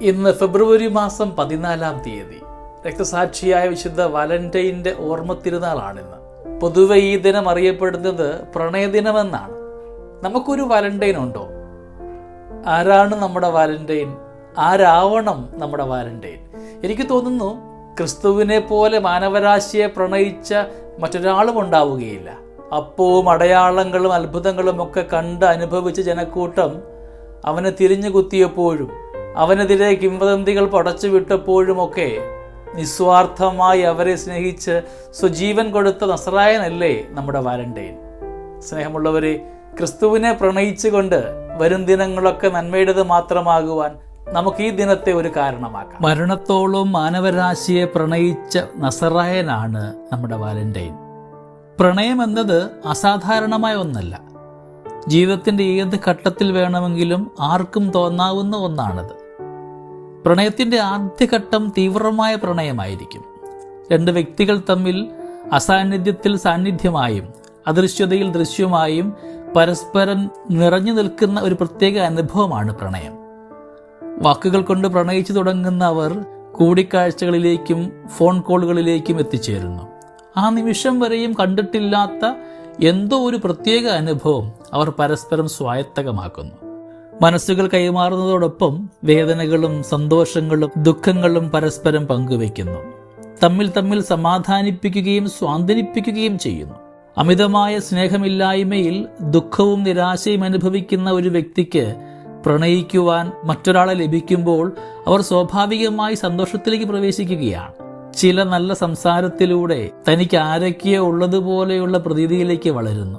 ഇന്ന് ഫെബ്രുവരി മാസം പതിനാലാം തീയതി. രക്തസാക്ഷിയായ വിശുദ്ധ വാലന്റൈന്റെ ഓർമ്മ തിരുനാളാണിന്ന്. പൊതുവെ ഈ ദിനം അറിയപ്പെടുന്നത് പ്രണയദിനമെന്നാണ്. നമുക്കൊരു വാലന്റൈൻ ഉണ്ടോ? ആരാണ് നമ്മുടെ വാലന്റൈൻ? ആരാവണം നമ്മുടെ വാലന്റൈൻ? എനിക്ക് തോന്നുന്നു ക്രിസ്തുവിനെ പോലെ മാനവരാശിയെ പ്രണയിച്ച മറ്റൊരാളും ഉണ്ടാവുകയില്ല. അപ്പവും അടയാളങ്ങളും അത്ഭുതങ്ങളും ഒക്കെ കണ്ട് അനുഭവിച്ച ജനക്കൂട്ടം അവനെ തിരിഞ്ഞു കുത്തിയപ്പോഴും അവനെതിരെ കിംവദന്തികൾ പടച്ചു വിട്ടപ്പോഴുമൊക്കെ നിസ്വാർത്ഥമായി അവരെ സ്നേഹിച്ച് സ്വജീവൻ കൊടുത്ത നസറായനല്ലേ നമ്മുടെ വാലന്റൈൻ. സ്നേഹമുള്ളവരെ ക്രിസ്തുവിനെ പ്രണയിച്ചുകൊണ്ട് വരും ദിനങ്ങളൊക്കെ നന്മയുടേത് മാത്രമാകുവാൻ നമുക്ക് ഈ ദിനത്തെ ഒരു കാരണമാക്കാം. മരണത്തോളം മാനവരാശിയെ പ്രണയിച്ച നസറായനാണ് നമ്മുടെ വാലന്റൈൻ. പ്രണയം എന്നത് അസാധാരണമായ ഒന്നല്ല. ജീവിതത്തിന്റെ ഏത് ഘട്ടത്തിൽ വേണമെങ്കിലും ആർക്കും തോന്നാവുന്ന ഒന്നാണത്. പ്രണയത്തിന്റെ ആദ്യഘട്ടം തീവ്രമായ പ്രണയമായിരിക്കും. രണ്ട് വ്യക്തികൾ തമ്മിൽ അസാന്നിധ്യത്തിൽ സാന്നിധ്യമായും അദൃശ്യതയിൽ ദൃശ്യമായും പരസ്പരം നിറഞ്ഞു നിൽക്കുന്ന ഒരു പ്രത്യേക അനുഭവമാണ് പ്രണയം. വാക്കുകൾ കൊണ്ട് പ്രണയിച്ചു തുടങ്ങുന്ന അവർ കൂടിക്കാഴ്ചകളിലേക്കും ഫോൺ കോളുകളിലേക്കും എത്തിച്ചേരുന്നു. ആ നിമിഷം വരെയും കണ്ടിട്ടില്ലാത്ത എന്തോ ഒരു പ്രത്യേക അനുഭവം അവർ പരസ്പരം സ്വായത്തകമാക്കുന്നു. മനസ്സുകൾ കൈമാറുന്നതോടൊപ്പം വേദനകളും സന്തോഷങ്ങളും ദുഃഖങ്ങളും പരസ്പരം പങ്കുവെക്കുന്നു തമ്മിൽ തമ്മിൽ സമാധാനിപ്പിക്കുകയും സ്വാന്തനിപ്പിക്കുകയും ചെയ്യുന്നു. അമിതമായ സ്നേഹമില്ലായ്മയിൽ ദുഃഖവും നിരാശയും അനുഭവിക്കുന്ന ഒരു വ്യക്തിക്ക് പ്രണയിക്കുവാൻ മറ്റൊരാളെ ലഭിക്കുമ്പോൾ അവർ സ്വാഭാവികമായി സന്തോഷത്തിലേക്ക് പ്രവേശിക്കുകയാണ്. ചില നല്ല സംസാരത്തിലൂടെ തനിക്ക് ആരൊക്കെയോ ഉള്ളതുപോലെയുള്ള പ്രതീതിയിലേക്ക് വളരുന്നു.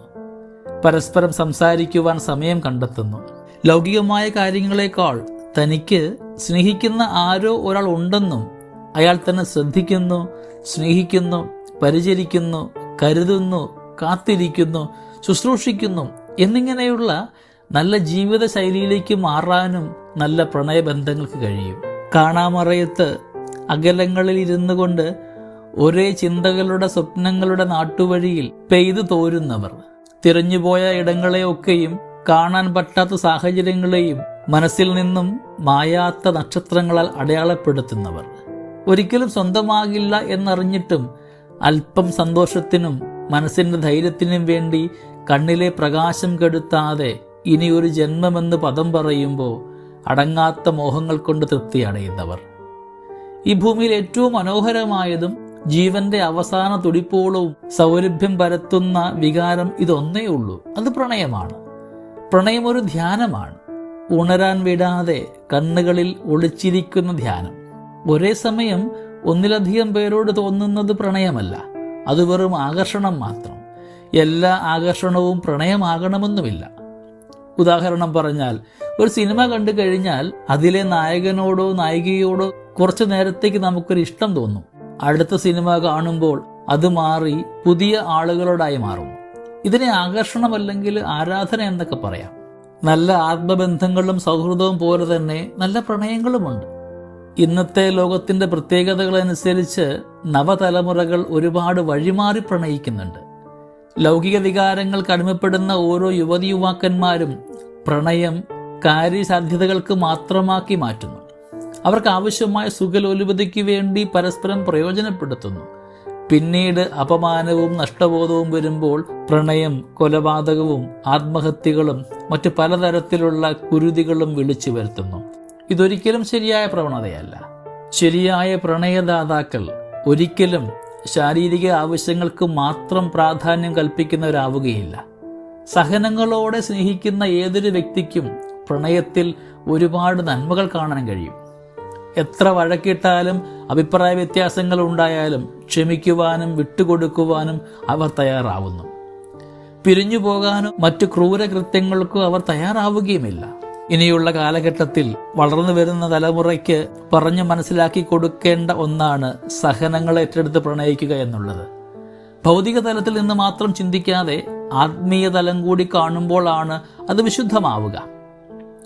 പരസ്പരം സംസാരിക്കുവാൻ സമയം കണ്ടെത്തുന്നു. ലൗകികമായ കാര്യങ്ങളെക്കാൾ തനിക്ക് സ്നേഹിക്കുന്ന ആരോ ഒരാൾ ഉണ്ടെന്നും അയാൾ തന്നെ ശ്രദ്ധിക്കുന്നു സ്നേഹിക്കുന്നു പരിചരിക്കുന്നു കരുതുന്നു കാത്തിരിക്കുന്നു ശുശ്രൂഷിക്കുന്നു എന്നിങ്ങനെയുള്ള നല്ല ജീവിത ശൈലിയിലേക്ക് മാറാനും നല്ല പ്രണയബന്ധങ്ങൾക്ക് കഴിയും. കാണാമറയത്ത് അകലങ്ങളിൽ ഇരുന്നു കൊണ്ട് ഒരേ ചിന്തകളുടെ സ്വപ്നങ്ങളുടെ നാട്ടുവഴിയിൽ പെയ്തു തോരുന്നവർ. തിരഞ്ഞുപോയ ഇടങ്ങളെയൊക്കെയും കാണാൻ പറ്റാത്ത സാഹചര്യങ്ങളെയും മനസ്സിൽ നിന്നും മായാത്ത നക്ഷത്രങ്ങളാൽ അടയാളപ്പെടുത്തുന്നവർ. ഒരിക്കലും സ്വന്തമാകില്ല എന്നറിഞ്ഞിട്ടും അല്പം സന്തോഷത്തിനും മനസ്സിന്റെ ധൈര്യത്തിനും വേണ്ടി കണ്ണിലെ പ്രകാശം കെടുത്താതെ ഇനി ഒരു ജന്മമെന്ന് പദം പറയുമ്പോൾ അടങ്ങാത്ത മോഹങ്ങൾ കൊണ്ട് തൃപ്തി അടയുന്നവർ ഈ ഭൂമിയിൽ ഏറ്റവും മനോഹരമായതും ജീവന്റെ അവസാന തുടിപ്പോളവും സൗരഭ്യം പരത്തുന്ന വികാരം ഇതൊന്നേ ഉള്ളൂ. അത് പ്രണയമാണ്. പ്രണയം ഒരു ധ്യാനമാണ്. ഉണരാൻ വിടാതെ കണ്ണുകളിൽ ഒളിച്ചിരിക്കുന്ന ധ്യാനം. ഒരേ സമയം ഒന്നിലധികം പേരോട് തോന്നുന്നത് പ്രണയമല്ല. അത് വെറും ആകർഷണം മാത്രം. എല്ലാ ആകർഷണവും പ്രണയമാകണമെന്നുമില്ല. ഉദാഹരണം പറഞ്ഞാൽ ഒരു സിനിമ കണ്ടു കഴിഞ്ഞാൽ അതിലെ നായകനോടോ നായികയോടോ കുറച്ചു നേരത്തേക്ക് നമുക്കൊരു ഇഷ്ടം തോന്നും. അടുത്ത സിനിമ കാണുമ്പോൾ അത് മാറി പുതിയ ആളുകളോടായി മാറും. ഇതിനെ ആകർഷണമല്ലെങ്കിൽ ആരാധന എന്നൊക്കെ പറയാം. നല്ല ആത്മബന്ധങ്ങളും സൗഹൃദവും പോലെ തന്നെ നല്ല പ്രണയങ്ങളുമുണ്ട്. ഇന്നത്തെ ലോകത്തിന്റെ പ്രത്യേകതകളനുസരിച്ച് നവതലമുറകൾ ഒരുപാട് വഴിമാറി പ്രണയിക്കുന്നുണ്ട്. ലൗകിക വികാരങ്ങൾക്ക് അടിമപ്പെടുന്ന ഓരോ യുവതി യുവാക്കന്മാരും പ്രണയം കാര്യസാധ്യതകൾക്ക് മാത്രമാക്കി മാറ്റുന്നു. അവർക്ക് ആവശ്യമായ സുഖലോലുപതയ്ക്ക് വേണ്ടി പരസ്പരം പ്രയോജനപ്പെടുത്തുന്നു. പിന്നീട് അപമാനവും നഷ്ടബോധവും വരുമ്പോൾ പ്രണയം കൊലപാതകവും ആത്മഹത്യകളും മറ്റു പലതരത്തിലുള്ള കുരുതികളും വിളിച്ചു വരുത്തുന്നു. ഇതൊരിക്കലും ശരിയായ പ്രവണതയല്ല. ശരിയായ പ്രണയദാതാക്കൾ ഒരിക്കലും ശാരീരിക ആവശ്യങ്ങൾക്ക് മാത്രം പ്രാധാന്യം കൽപ്പിക്കുന്നവരാവുകയില്ല. സഹനങ്ങളോടെ സ്നേഹിക്കുന്ന ഏതൊരു വ്യക്തിക്കും പ്രണയത്തിൽ ഒരുപാട് നന്മകൾ കാണാൻ കഴിയും. എത്ര വഴക്കിട്ടാലും അഭിപ്രായ വ്യത്യാസങ്ങൾ ഉണ്ടായാലും ക്ഷമിക്കുവാനും വിട്ടുകൊടുക്കുവാനും അവർ തയ്യാറാവുന്നു. പിരിഞ്ഞു പോകാനും മറ്റു ക്രൂരകൃത്യങ്ങൾക്കും അവർ തയ്യാറാവുകയുമില്ല. ഇനിയുള്ള കാലഘട്ടത്തിൽ വളർന്നു വരുന്ന തലമുറയ്ക്ക് പറഞ്ഞു മനസ്സിലാക്കി കൊടുക്കേണ്ട ഒന്നാണ് സഹനങ്ങൾ ഏറ്റെടുത്ത് പ്രണയിക്കുക എന്നുള്ളത്. ഭൗതിക തലത്തിൽ നിന്ന് മാത്രം ചിന്തിക്കാതെ ആത്മീയ തലം കൂടി കാണുമ്പോഴാണ് അത് വിശുദ്ധമാവുക.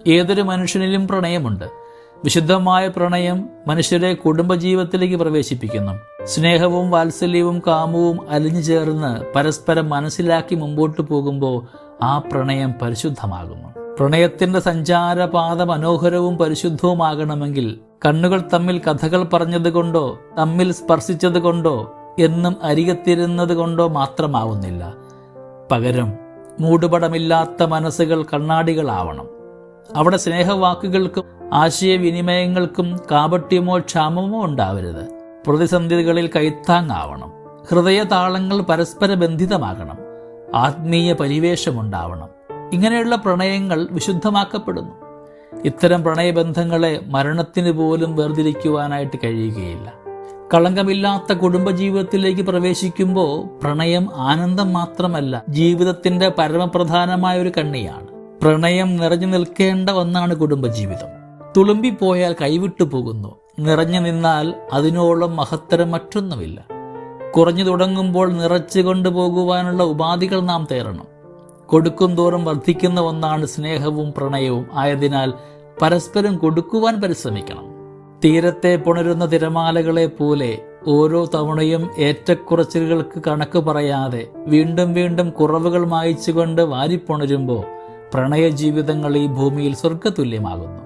ഏതൊരു മനുഷ്യനിലും പ്രണയമുണ്ട്. വിശുദ്ധമായ പ്രണയം മനുഷ്യരെ കുടുംബജീവിതത്തിലേക്ക് പ്രവേശിപ്പിക്കുന്നു. സ്നേഹവും വാത്സല്യവും കാമവും അലിഞ്ഞു ചേർന്ന് പരസ്പരം മനസ്സിലാക്കി മുമ്പോട്ട് പോകുമ്പോൾ ആ പ്രണയം പരിശുദ്ധമാകുന്നു. പ്രണയത്തിന്റെ സഞ്ചാരപാത മനോഹരവും പരിശുദ്ധവുമാകണമെങ്കിൽ കണ്ണുകൾ തമ്മിൽ കഥകൾ പറഞ്ഞതുകൊണ്ടോ തമ്മിൽ സ്പർശിച്ചതുകൊണ്ടോ എന്നും അരികത്തിരുന്നത് കൊണ്ടോ മാത്രമാവുന്നില്ല. പകരം മൂടുപടമില്ലാത്ത മനസ്സുകൾ കണ്ണാടികളാവണം. അവിടെ സ്നേഹവാക്കുകൾക്കും ആശയവിനിമയങ്ങൾക്കും കാപട്യമോ ക്ഷാമമോ ഉണ്ടാവരുത്. പ്രതിസന്ധികളിൽ കൈത്താങ്ങാവണം. ഹൃദയതാളങ്ങൾ പരസ്പര ബന്ധിതമാകണം ആത്മീയ പരിവേഷമുണ്ടാവണം. ഇങ്ങനെയുള്ള പ്രണയങ്ങൾ വിശുദ്ധമാക്കപ്പെടുന്നു. ഇത്തരം പ്രണയബന്ധങ്ങളെ മരണത്തിന് പോലും വേർതിരിക്കുവാനായിട്ട് കഴിയുകയില്ല. കളങ്കമില്ലാത്ത കുടുംബജീവിതത്തിലേക്ക് പ്രവേശിക്കുമ്പോൾ പ്രണയം ആനന്ദം മാത്രമല്ല ജീവിതത്തിന്റെ പരമപ്രധാനമായ ഒരു കണ്ണിയാണ്. പ്രണയം നിറഞ്ഞു നിൽക്കേണ്ട ഒന്നാണ് കുടുംബജീവിതം. തുളുമ്പിപ്പോയാൽ കൈവിട്ടു പോകുന്നു. നിറഞ്ഞു നിന്നാൽ അതിനോളം മഹത്തരം മറ്റൊന്നുമില്ല കുറഞ്ഞു തുടങ്ങുമ്പോൾ നിറച്ചു കൊണ്ടുപോകുവാനുള്ള ഉപാധികൾ നാം തേരണം കൊടുക്കും തോറും വർദ്ധിക്കുന്ന ഒന്നാണ് സ്നേഹവും പ്രണയവും. ആയതിനാൽ പരസ്പരം കൊടുക്കുവാൻ പരിശ്രമിക്കണം. തീരത്തെ പുണരുന്ന തിരമാലകളെ പോലെ ഓരോ തവണയും ഏറ്റക്കുറച്ചിലുകൾക്ക് കണക്ക് പറയാതെ വീണ്ടും വീണ്ടും കുറവുകൾ മായിച്ചുകൊണ്ട് വാരിപ്പുണരുമ്പോൾ പ്രണയ ജീവിതങ്ങൾ ഈ ഭൂമിയിൽ സ്വർഗതുല്യമാകുന്നു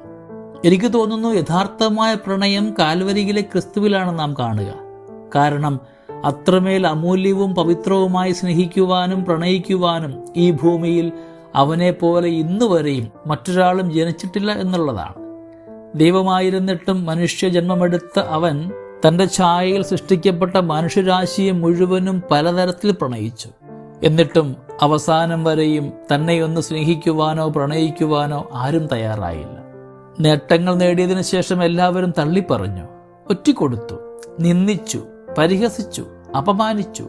എനിക്ക് തോന്നുന്നു യഥാർത്ഥമായ പ്രണയം കാൽവരിയിലെ ക്രിസ്തുവിലാണ് നാം കാണുക. കാരണം അത്രമേൽ അമൂല്യവും പവിത്രവുമായി സ്നേഹിക്കുവാനും പ്രണയിക്കുവാനും ഈ ഭൂമിയിൽ അവനെ പോലെ ഇന്നുവരെയും മറ്റൊരാളും ജനിച്ചിട്ടില്ല എന്നുള്ളതാണ്. ദൈവമായിരുന്നിട്ടും മനുഷ്യജന്മമെടുത്ത അവൻ തന്റെ ഛായയിൽ സൃഷ്ടിക്കപ്പെട്ട മനുഷ്യരാശിയെ മുഴുവനും പലതരത്തിൽ പ്രണയിച്ചു. എന്നിട്ടും അവസാനം വരെയും തന്നെ ഒന്ന് സ്നേഹിക്കുവാനോ പ്രണയിക്കുവാനോ ആരും തയ്യാറായില്ല. നേട്ടങ്ങൾ നേടിയതിനു ശേഷം എല്ലാവരും തള്ളിപ്പറഞ്ഞു. ഒറ്റിക്കൊടുത്തു നിന്ദിച്ചു പരിഹസിച്ചു അപമാനിച്ചു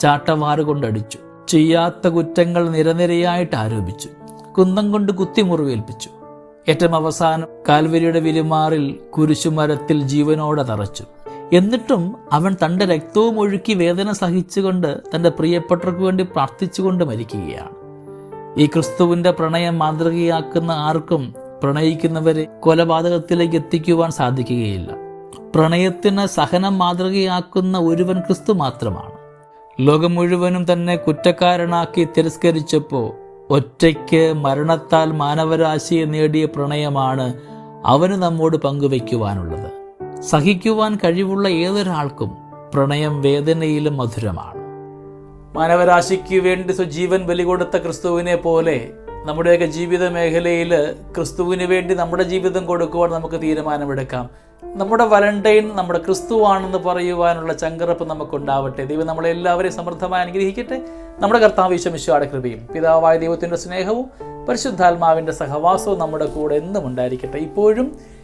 ചാട്ടവാറുകൊണ്ടടിച്ചു ചെയ്യാത്ത കുറ്റങ്ങൾ നിരനിരയായിട്ട് ആരോപിച്ചു കുന്തം കൊണ്ട് കുത്തി മുറിവേൽപ്പിച്ചു ഏറ്റവും അവസാനം കാൽവരിയുടെ വിലുമാറിൽ കുരിശുമരത്തിൽ ജീവനോടെ തറച്ചു. എന്നിട്ടും അവൻ തന്റെ രക്തവും ഒഴുക്കി വേദന സഹിച്ചുകൊണ്ട് തന്റെ പ്രിയപ്പെട്ടവർക്ക് വേണ്ടി പ്രാർത്ഥിച്ചുകൊണ്ട് മരിക്കുകയാണ്. ഈ ക്രിസ്തുവിന്റെ പ്രണയം മാതൃകയാക്കുന്ന ആർക്കും പ്രണയിക്കുന്നവരെ കൊലപാതകത്തിലേക്ക് എത്തിക്കുവാൻ സാധിക്കുകയില്ല. പ്രണയത്തിന് സഹനം മാതൃകയാക്കുന്ന ഒരുവൻ ക്രിസ്തു മാത്രമാണ്. ലോകം മുഴുവനും തന്നെ കുറ്റക്കാരനാക്കി തിരസ്കരിച്ചപ്പോൾ ഒറ്റയ്ക്ക് മരണത്താൽ മാനവരാശിയെ നേടിയ പ്രണയമാണ് അവന് നമ്മോട് പങ്കുവയ്ക്കുവാനുള്ളത്. സഹിക്കുവാൻ കഴിവുള്ള ഏതൊരാൾക്കും പ്രണയം വേദനയിലും മധുരമാണ്. മാനവരാശിക്ക് വേണ്ടി സ്വജീവൻ ബലി കൊടുത്ത ക്രിസ്തുവിനെ പോലെ നമ്മുടെയൊക്കെ ജീവിത മേഖലയിൽ ക്രിസ്തുവിന് വേണ്ടി നമ്മുടെ ജീവിതം കൊടുക്കുവാൻ നമുക്ക് തീരുമാനമെടുക്കാം. നമ്മുടെ വലണ്ടൈൻ നമ്മുടെ ക്രിസ്തുവാണെന്ന് പറയുവാനുള്ള ചങ്കറപ്പ് നമുക്കുണ്ടാവട്ടെ. ദൈവം നമ്മളെ എല്ലാവരെയും സമൃദ്ധമായി അനുഗ്രഹിക്കട്ടെ. നമ്മുടെ കർത്താവ് വിശ്വമിശ്വാടെ കൃപയും പിതാവായ ദൈവത്തിന്റെ സ്നേഹവും പരിശുദ്ധാത്മാവിന്റെ സഹവാസവും നമ്മുടെ കൂടെ എന്നും ഉണ്ടായിരിക്കട്ടെ. ഇപ്പോഴും